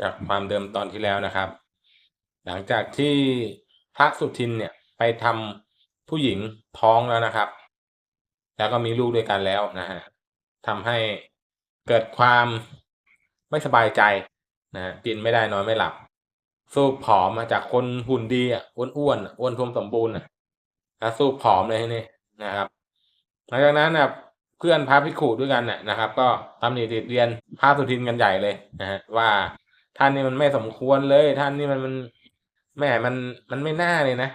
จากความเดิมตอนที่แล้วนะครับ หลังจากที่พระสุทินเนี่ยไปทำผู้หญิงท้องแล้วนะครับ แล้วก็มีลูกด้วยกันแล้วนะฮะทำให้เกิดความไม่สบายใจนะกินไม่ได้นอนไม่หลับ สูบผอมมาจากคนหุ่นดีอะอ้วนๆอ้วนท้วมสมบูรณ์อะแล้วสูบผอมเลยนี่นะครับหลังจากนั้นนะเพื่อนพระภิขุด้วยกันน่ะนะครับ ก็ตำหนิติดเรียนพระสุทินกันใหญ่เลยนะฮะว่า ท่านนี่มันไม่สมควรเลย ท่านนี่มันมันแม่มันมันไม่น่าเลยนะ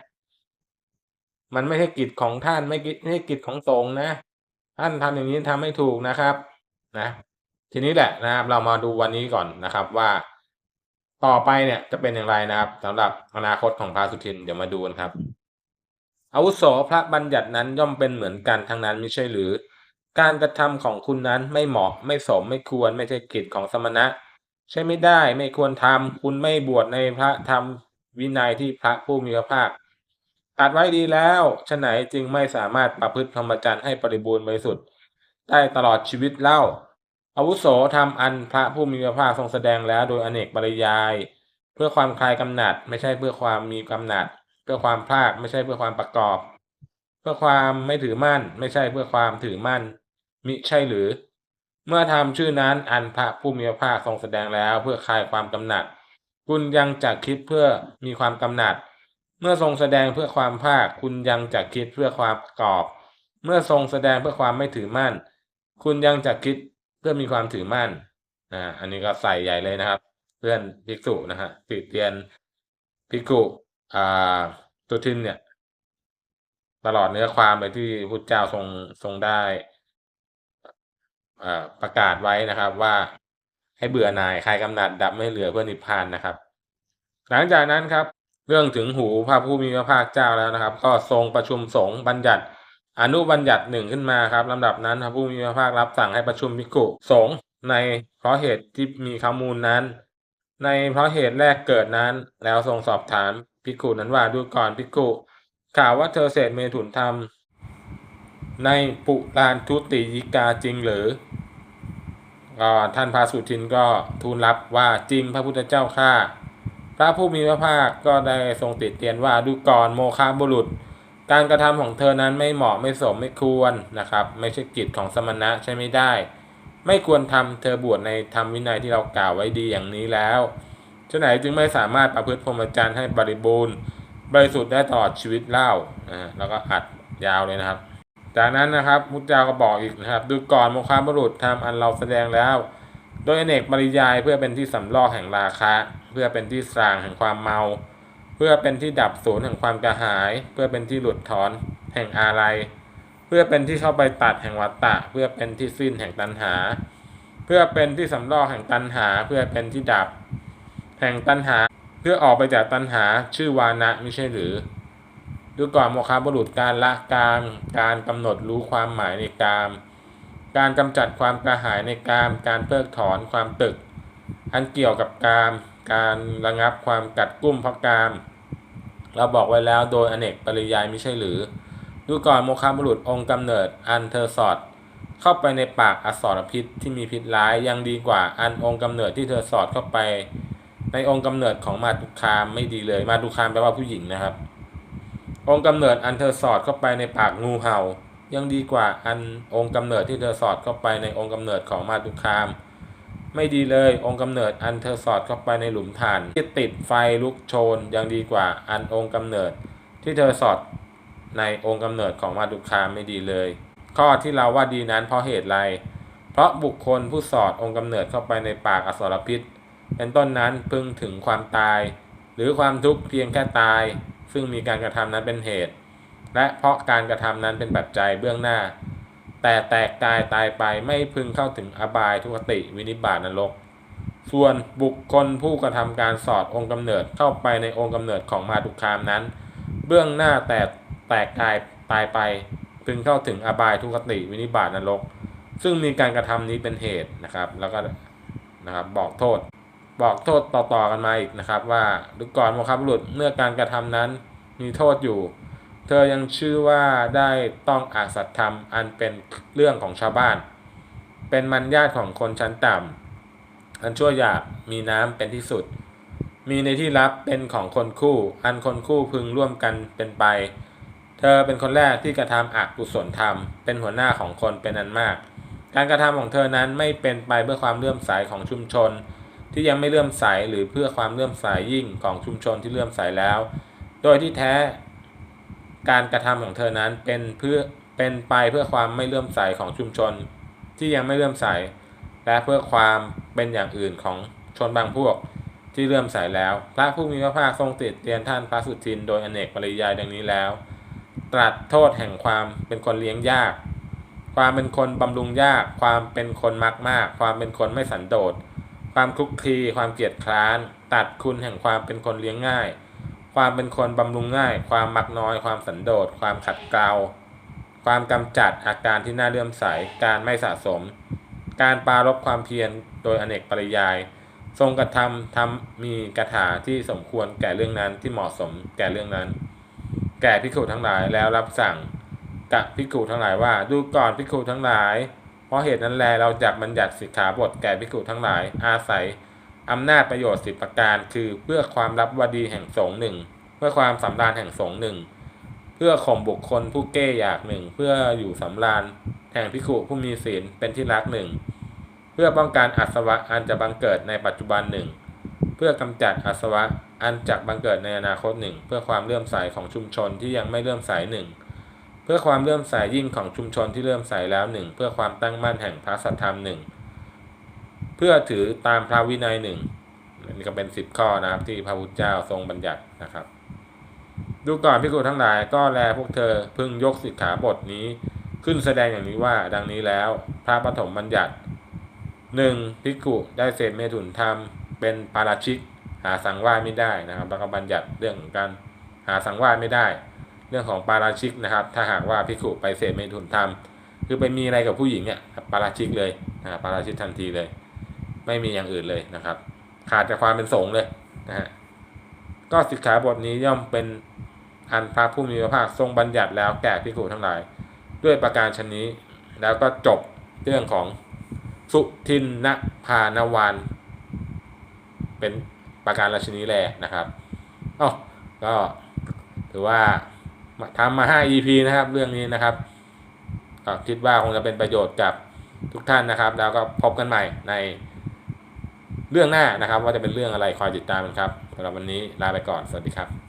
มันไม่ใช่กิจของท่านไม่กิจไม่ใช่กิจของสงฆ์นะ ท่านทำอย่างนี้ทำไม่ถูกนะครับ นะ ทีนี้แหละนะครับ เรามาดูวันนี้ก่อนนะครับว่าต่อไปเนี่ยจะเป็นอย่างไรนะครับสำหรับอนาคตของพระสุทินเดี๋ยวมาดูกันครับอาวุโสพระบัญญัตินั้นย่อมเป็นเหมือนกันทั้งนั้นไม่ใช่หรือ การกระทำของคุณนั้นไม่เหมาะไม่สมไม่ควรไม่ใช่กิจของสมณะ ใช่ไม่ได้ไม่ควรทำคุณไม่บวชในพระธรรมวินัยที่พระผู้มีพระภาคตัดไว้ดีแล้วฉะไหนจึงไม่สามารถประพฤติพรหมจรรย์ให้บริบูรณ์บริสุทธิ์ได้ตลอดชีวิตเล่า อาวุโสทำอันพระผู้มีพระภาคทรงแสดงแล้วโดยอเนกปริยาย เพื่อความคลายกำหนัด ไม่ใช่เพื่อความมีกำหนัด เพื่อความภาคไม่ใช่เพื่อความประกอบ เพื่อความไม่ถือมั่น ไม่ใช่เพื่อความถือมั่นมิใช่หรือ เมื่อทำชื่อนั้นอันพระผู้มีพระภาคทรงแสดงแล้วเพื่อคลายความกำหนัด คุณยังจะคิดเพื่อมีความกำหนัด เมื่อทรงแสดงเพื่อความภาค คุณยังจะคิดเพื่อความประกอบ เมื่อทรงแสดงเพื่อความไม่ถือมั่น คุณยังจะคิดเพื่อมีความถือมั่นนะอันนี้ก็ใส่ใหญ่เลยนะครับ เพื่อนภิกษุนะฮะติเตียนภิกษุอ่าตุทินเนี่ย ตลอดเนื้อความเลยที่พุทธเจ้าทรงทรงได้ ประกาศไว้นะครับว่าให้เบื่อหน่ายคลายกำหนัดดับไม่เหลือเพื่อนิพพานนะครับ หลังจากนั้นครับเรื่องถึงหูพระผู้มีพระภาคเจ้าแล้วนะครับ ก็ทรงประชุมสงฆ์บัญญัติ อนุบัญญัติหนึ่งขึ้นมาครับลำดับนั้นพระผู้มีพระภาครับสั่งให้ประชุมภิกขุสงฆ์ในเพราะเหตุที่มีข้อมูลนั้น ในเพราะเหตุแรกเกิดนั้น แล้วทรงสอบถามภิกขุนั้นว่าดูก่อนภิกขุข่าวว่าเธอเสพเมถุนธรรม ในปุรานทุติยิกาจริงหรือก็ท่านพาสุทินก็ทูลรับว่าจริงพระพุทธเจ้าข้าพระผู้มีพระภาคก็ได้ทรงติดเตียนว่าดูก่อนโมฆะบุรุษ การกระทำของเธอนั้นไม่เหมาะไม่สมไม่ควรนะครับ ไม่ใช่กิจของสมณะใช่ไม่ได้ ไม่ควรทำเธอบวชในธรรมวินัยที่เรากล่าวไว้ดีอย่างนี้แล้วฉะไหนจึงไม่สามารถประพฤติพรหมจรรย์ให้บริบูรณ์บริสุทธิ์ได้ตลอดชีวิตเล่าอ่าแล้วก็อัดยาวเลยนะครับ จากนั้นนะครับพุทธเจ้าก็บอกอีกนะครับ ดูก่อนโมฆะบุรุษทำอันเราแสดงแล้ว โดยอเนกปริยายเพื่อเป็นที่สำลอกแห่งราคะ เพื่อเป็นที่สร้างแห่งความเมา เพื่อเป็นที่ดับศูนย์แห่งความกระหาย เพื่อเป็นที่หลุดถอนแห่งอาลัยเพื่อเป็นที่เข้าไปตัดแห่งวัตตะ เพื่อเป็นที่สิ้นแห่งตัณหา เพื่อเป็นที่สำลอกแห่งตัณหา เพื่อเป็นที่ดับ แห่งตัณหา เพื่อออกไปจากตัณหาชื่อวานะไม่ใช่หรือ ดูก่อนโมคาบุรุษการละกาม การกำหนดรู้ความหมายในกาม การกำจัดความกระหายในกาม การเพิกถอนความตึก อันเกี่ยวกับกาม การระงับความกัดกุ้มเพราะกาม เราบอกไว้แล้วโดยอเนกปริยายไม่ใช่หรือ ดูก่อนโมคาบุรุษองค์กำเนิดอันเธอสอด เข้าไปในปากอสรพิษที่มีพิษร้ายยังดีกว่าอันองค์กำเนิดที่เธอสอดเข้าไป ในองค์กำเนิดของมาตุคามไม่ดีเลย มาตุคามแปลว่าผู้หญิงนะครับ องค์กำเนิดอันเธอสอดเข้าไปในปากงูเห่า ยังดีกว่าอันองค์กำเนิดที่เธอสอดเข้าไปในองค์กำเนิดของมาตุคาม ไม่ดีเลยองค์กำเนิดอันเธอสอดเข้าไปในหลุมถ่านที่ติดไฟลุกโชน ยังดีกว่าอันองค์กำเนิด ที่เธอสอดในองค์กำเนิดของมาตุคามไม่ดีเลย ข้อที่เราว่าดีนั้นเพราะเหตุไร เพราะบุคคลผู้สอดองค์กำเนิดเข้าไปในปากอสรพิษ เป็นต้นนั้นพึงถึงความตาย หรือความทุกข์เพียงแค่ตาย ซึ่งมีการกระทำนั้นเป็นเหตุ และเพราะการกระทำนั้นเป็นปัจจัยเบื้องหน้า แต่แตกกายตายไปไม่พึงเข้าถึงอบายทุกติวินิบาตนรก ส่วนบุคคลผู้กระทำการสอดองค์กำเนิดเข้าไปในองค์กำเนิดของมาตุคามนั้น เบื้องหน้าแตกแตกกายตายไป พึงเข้าถึงอบายทุกติวินิบาตนรก ซึ่งมีการกระทำนี้เป็นเหตุนะครับ แล้วก็นะครับบอกโทษ บอกโทษต่อๆกันมาอีกนะครับ ว่าดูก่อนโมฆบุรุษเมื่อการกระทำนั้นมีโทษอยู่ เธอยังชื่อว่าได้ต้องอาสัตธรรมอันเป็นเรื่องของชาวบ้าน เป็นมันญาติของคนชั้นต่อันชั่วหยาบมีน้ำเป็นที่สุด มีในที่ลับเป็นของคนคู่ อันคนคู่พึงร่วมกันเป็นไป เธอเป็นคนแรกที่กระทำอกุศลธรรม เป็นหัวหน้าของคนเป็นอันมาก การกระทำของเธอนั้นไม่เป็นไปเพื่อความเลื่อมใสของชุมชน ที่ยังไม่เลื่อมใสหรือเพื่อความเลื่อมใสยิ่งของชุมชนที่เลื่อมใสแล้ว โดยที่แท้การกระทำของเธอนั้นเป็นเพื่อเป็นไปเพื่อความไม่เลื่อมใสของชุมชน ที่ยังไม่เลื่อมใส และเพื่อความเป็นอย่างอื่นของชนบางพวกที่เลื่อมใสแล้ว พระผู้มีพระภาคทรงติดเตียนท่านพระสุทิน โดยอเนกปริยายดังนี้แล้ว ตรัสโทษแห่งความเป็นคนเลี้ยงยาก ความเป็นคนบำรุงยาก ความเป็นคนมักมาก ความเป็นคนไม่สันโดษ ความคลุกคลีความเกียจคร้าน ตัดคุณแห่งความเป็นคนเลี้ยงง่าย ความเป็นคนบำรุงง่าย ความมักน้อย ความสันโดษ ความขัดเกลาความกำจัดอาการที่น่าเลื่อมใส การไม่สะสม การปรารบความเพียรโดยอเนกปริยาย ทรงกระทำทำมีกระถาที่สมควรแก่เรื่องนั้นที่เหมาะสมแก่เรื่องนั้น แก่ภิกษุทั้งหลายแล้วรับสั่งกับภิกษุทั้งหลายว่า ดูก่อนภิกษุทั้งหลาย เพราะเหตุนั้นแลเราจักบัญญัติสิกขาบทแก่ภิกษุทั้งหลาย อาศัยอำนาจประโยชน์สิบประการ คือเพื่อความรับวดีแห่งสงหนึ่งเพื่อความสำราญแห่งสงหนึ่งเพื่อข่มบุคคลผู้เก้อยากหนึ่งเพื่ออยู่สำราญแห่งภิกษุผู้มีศีลเป็นที่รักหนึ่งเพื่อป้องกันอาสวะอันจะบังเกิดในปัจจุบันหนึ่งเพื่อกำจัดอาสวะอันจะบังเกิดในอนาคตหนึ่งเพื่อความเลื่อมใสของชุมชนที่ยังไม่เลื่อมใสหนึ่ง เพื่อความเลื่อมใสยยิ่งของชุมชนที่เลื่อมใสแล้วหนึ่งเพื่อความตั้งมั่นแห่งพระสัทธรรมหนึ่งเพื่อถือตามพระวินัยหนึ่งนี่ก็เป็นสิบข้อนะครับที่พระพุทธเจ้าทรงบัญญัตินะครับ ดูก่อนพิกุทั้งหลายก็แลพวกเธอพึงยกสิกขาบทนี้ขึ้นแสดงอย่างนี้ว่าดังนี้แล้วพระปฐมบัญญัติหนึ่งพิกุได้เสพเมถุนธรรม เป็นปาราชิก หาสังวาสไม่ได้นะครับแล้วก็บัญญัติเรื่องของการหาสังวาสไม่ได้ เรื่องของปาราชิกนะครับ ถ้าหากว่าพิกุไปเสพเมถุนธรรม คือไปมีอะไรกับผู้หญิงเนี่ยปาราชิกเลยนะปาราชิกทันทีเลย ไม่มีอย่างอื่นเลยนะครับ ขาดจากความเป็นสงฆ์เลยนะฮะก็สิกขาบทนี้ย่อมเป็นอันพระผู้มีพระภาคทรงบัญญัติแล้วแก่พิกุทั้งหลาย ด้วยประการชนนี้ แล้วก็จบเรื่องของสุทินนภานวานเป็นประการราชนีแลนะครับอ๋อก็ถือว่า ทำมา5 EP นะครับ เรื่องนี้นะครับก็คิดว่าคงจะเป็นประโยชน์กับทุกท่านนะครับ แล้วก็พบกันใหม่ในเรื่องหน้านะครับ ว่าจะเป็นเรื่องอะไรคอยติดตามกันครับสำหรับวันนี้ลาไปก่อนสวัสดีครับ